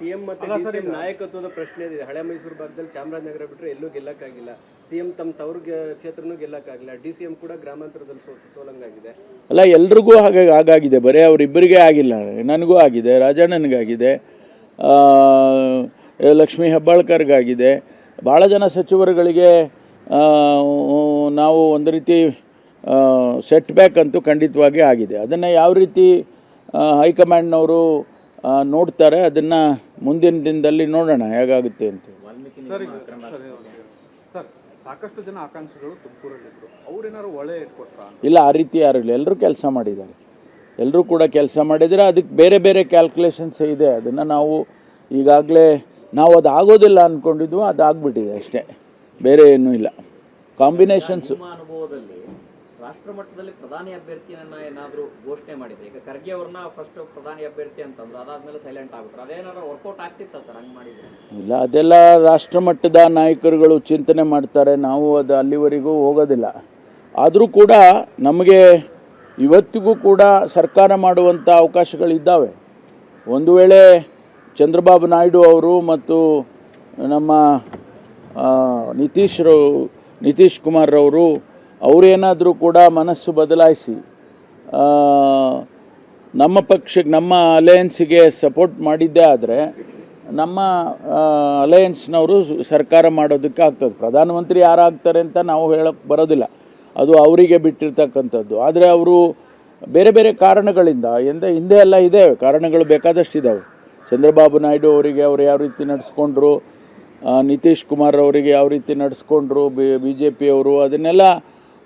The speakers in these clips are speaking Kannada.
ಸಿಎಂ ಮತ್ತೆ ನಾಯಕತ್ವದ ಪ್ರಶ್ನೆ ಇದೆ. ಹಳೆ ಮೈಸೂರು ಭಾಗದಲ್ಲಿ ಚಾಮರಾಜನಗರ ಬಿಟ್ಟರೆ ಎಲ್ಲೂ ಗೆಲ್ಲಕ್ಕಾಗಿಲ್ಲ. ಸಿಎಂ ತಮ್ಮ ತವ್ರ ಕ್ಷೇತ್ರನೂ ಗೆಲ್ಲಕ್ಕಾಗಿಲ್ಲ. ಡಿಸಿಎಂ ಕೂಡ ಗ್ರಾಮಾಂತರದಲ್ಲಿ ಸೋ ಸೋಲಂಗಾಗಿದೆ. ಅಲ್ಲ ಎಲ್ರಿಗೂ ಹಾಗಾಗಿ ಆಗಾಗಿದೆ. ಬರೀ ಅವರಿಬ್ಬರಿಗೆ ಆಗಿಲ್ಲ. ನನಗೂ ಆಗಿದೆ ರಾಜಣ್ಣನಿಗಾಗಿದೆ ಆ, ಲಕ್ಷ್ಮೀ ಹೆಬ್ಬಾಳ್ಕರ್ಗಾಗಿದೆ. ಭಾಳ ಜನ ಸಚಿವರುಗಳಿಗೆ ನಾವು ಒಂದು ರೀತಿ ಸೆಟ್ ಬ್ಯಾಕ್ ಅಂತೂ ಖಂಡಿತವಾಗಿ ಆಗಿದೆ. ಅದನ್ನು ಯಾವ ರೀತಿ ಹೈಕಮಾಂಡ್ನವರು ನೋಡ್ತಾರೆ ಅದನ್ನು ಮುಂದಿನ ದಿನದಲ್ಲಿ ನೋಡೋಣ ಹೇಗಾಗುತ್ತೆ ಅಂತ. ಸಾಕಷ್ಟು ಜನ ಆಕಾಂಕ್ಷಿಗಳು ಒಳ್ಳೆ ಇಲ್ಲ ಆ ರೀತಿ ಯಾರು ಇಲ್ಲ. ಎಲ್ಲರೂ ಕೆಲಸ ಮಾಡಿದ್ದಾರೆ. ಎಲ್ಲರೂ ಕೂಡ ಕೆಲಸ ಮಾಡಿದರೆ ಅದಕ್ಕೆ ಬೇರೆ ಬೇರೆ ಕ್ಯಾಲ್ಕುಲೇಷನ್ಸ್ ಇದೆ. ಅದನ್ನು ನಾವು ಈಗಾಗಲೇ ನಾವು ಅದು ಆಗೋದಿಲ್ಲ ಅಂದ್ಕೊಂಡಿದ್ವು ಅದು ಆಗ್ಬಿಟ್ಟಿದೆ ಅಷ್ಟೇ. ಬೇರೆ ಏನೂ ಇಲ್ಲ. ಕಾಂಬಿನೇಷನ್ಸು ರಾಷ್ಟ್ರ ಮಟ್ಟದಲ್ಲಿ ಪ್ರಧಾನಿ ಅಭ್ಯರ್ಥಿಯನ್ನ ಏನಾದರೂ ಘೋಷಣೆ ಮಾಡಿದ್ರೆ, ಈಗ ಖರ್ಗೆ ಅವ್ರನ್ನ ಫಸ್ಟ್ ಪ್ರಧಾನಿ ಅಭ್ಯರ್ಥಿ ಅಂತಂದ್ರು, ಅದಾದ್ಮೇಲೆ ಸೈಲೆಂಟ್ ಆಗ್ಬಿಟ್ರು. ಅದೇನಾದ್ರು ವರ್ಕೌಟ್ ಆಗ್ತಿತ್ತ ಸರ್ ಹಂಗೆ ಮಾಡಿದ್ರೆ? ಇಲ್ಲ, ಅದೆಲ್ಲ ರಾಷ್ಟ್ರಮಟ್ಟದ ನಾಯಕರುಗಳು ಚಿಂತನೆ ಮಾಡ್ತಾರೆ. ನಾವು ಅದು ಅಲ್ಲಿವರೆಗೂ ಹೋಗೋದಿಲ್ಲ. ಆದರೂ ಕೂಡ ನಮಗೆ ಇವತ್ತಿಗೂ ಕೂಡ ಸರ್ಕಾರ ಮಾಡುವಂಥ ಅವಕಾಶಗಳಿದ್ದಾವೆ. ಒಂದು ವೇಳೆ ಚಂದ್ರಬಾಬು ನಾಯ್ಡು ಅವರು ಮತ್ತು ನಮ್ಮ ನಿತೀಶ್ರು ನಿತೀಶ್ ಕುಮಾರ್ರವರು ಅವರೇನಾದರೂ ಕೂಡ ಮನಸ್ಸು ಬದಲಾಯಿಸಿ ನಮ್ಮ ಪಕ್ಷಕ್ಕೆ ನಮ್ಮ ಅಲಯನ್ಸಿಗೆ ಸಪೋರ್ಟ್ ಮಾಡಿದ್ದೇ ಆದರೆ, ನಮ್ಮ ಅಲಯನ್ಸ್ನವರು ಸರ್ಕಾರ ಮಾಡೋದಕ್ಕೆ ಆಗ್ತದೆ. ಪ್ರಧಾನಮಂತ್ರಿ ಯಾರಾಗ್ತಾರೆ ಅಂತ ನಾವು ಹೇಳಕ್ಕೆ ಬರೋದಿಲ್ಲ. ಅದು ಅವರಿಗೆ ಬಿಟ್ಟಿರ್ತಕ್ಕಂಥದ್ದು. ಆದರೆ ಅವರು ಬೇರೆ ಬೇರೆ ಕಾರಣಗಳಿಂದ, ಎಂದ, ಹಿಂದೆ ಎಲ್ಲ ಇದೆ, ಕಾರಣಗಳು ಬೇಕಾದಷ್ಟು ಇದ್ದಾವೆ ಚಂದ್ರಬಾಬು ನಾಯ್ಡು ಅವರಿಗೆ ಅವರು ಯಾವ ರೀತಿ ನಡೆಸ್ಕೊಂಡ್ರು ನಿತೀಶ್ ಕುಮಾರ್ ಅವರಿಗೆ ಯಾವ ರೀತಿ ನಡೆಸ್ಕೊಂಡ್ರು, ಬಿ ಬಿ ಜೆ ಪಿಯವರು ಅದನ್ನೆಲ್ಲ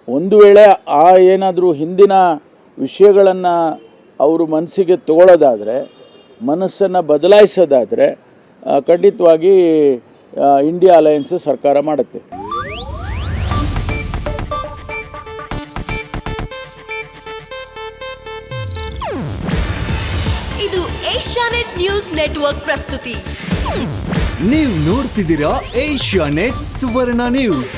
ಒಂದು ವೇಳೆ ಆ ಏನಾದರೂ ಹಿಂದಿನ ವಿಷಯಗಳನ್ನು ಅವರು ಮನಸ್ಸಿಗೆ ತಗೊಳ್ಳೋದಾದರೆ ಮನಸ್ಸನ್ನು ಬದಲಾಯಿಸೋದಾದರೆ ಖಂಡಿತವಾಗಿ ಇಂಡಿಯಾ ಅಲಯನ್ಸ್ ಸರ್ಕಾರ ಮಾಡುತ್ತೆ. ಇದು ಏಷ್ಯಾನೆಟ್ ನ್ಯೂಸ್ ನೆಟ್ವರ್ಕ್ ಪ್ರಸ್ತುತಿ. ನೀವು ನೋಡ್ತಿದ್ದೀರಾ ಏಷ್ಯಾ ನೆಟ್ ಸುವರ್ಣ ನ್ಯೂಸ್.